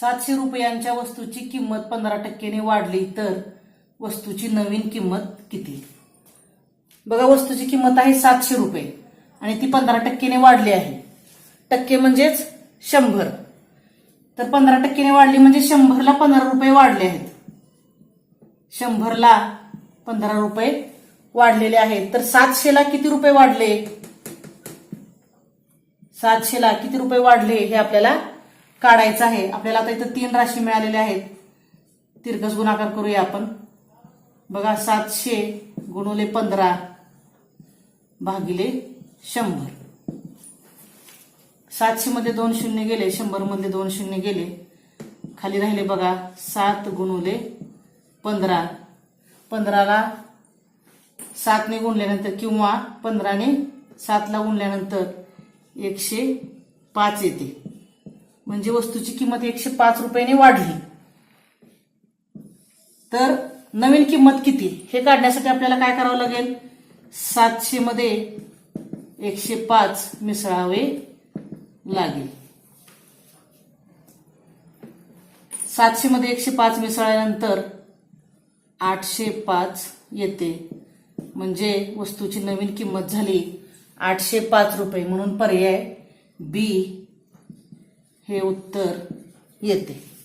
सातशे रुपयांच्या वस्तूची किंमत पंधरा टक्क्याने वाढली तर वस्तूची नवीन किंमत किती? बघा वस्तूची किंमत आहे सातशे रुपये आणि ती पंधरा टक्क्याने वाढली आहे. टक्के म्हणजेच शंभर. तर पंधरा टक्क्याने वाढली म्हणजे शंभरला पंधरा रुपये वाढले आहेत. शंभरला पंधरा रुपये वाढलेले आहेत. तर सातशेला किती रुपये वाढले? सातशेला किती रुपये वाढले हे आपल्याला काढायचं आहे. आपल्याला आता इथं तीन राशी मिळालेल्या आहेत. तिरकस गुणाकार करूया आपण. बघा सातशे गुणुले पंधरा भागिले शंभर. सातशे मध्ये दोन शून्य गेले शंभरमध्ये दोन शून्य गेले. खाली राहिले बघा सात गुणुले पंधरा. पंधराला सातने गुणल्यानंतर किंवा पंधराने सातला गुणल्यानंतर एकशे पाच येते. म्हणजे वस्तूची किंमत एकशे पाच रुपयाने वाढली. तर नवीन किंमत किती? हे काढण्यासाठी आपल्याला काय करावं लागेल? सातशे मध्ये एकशे पाच मिसळावे लागेल. सातशे मध्ये एकशे पाच मिसळल्यानंतर आठशे पाच येते. म्हणजे वस्तूची नवीन किंमत झाली आठशे पाच रुपये. म्हणून पर्याय बी हे उत्तर येते.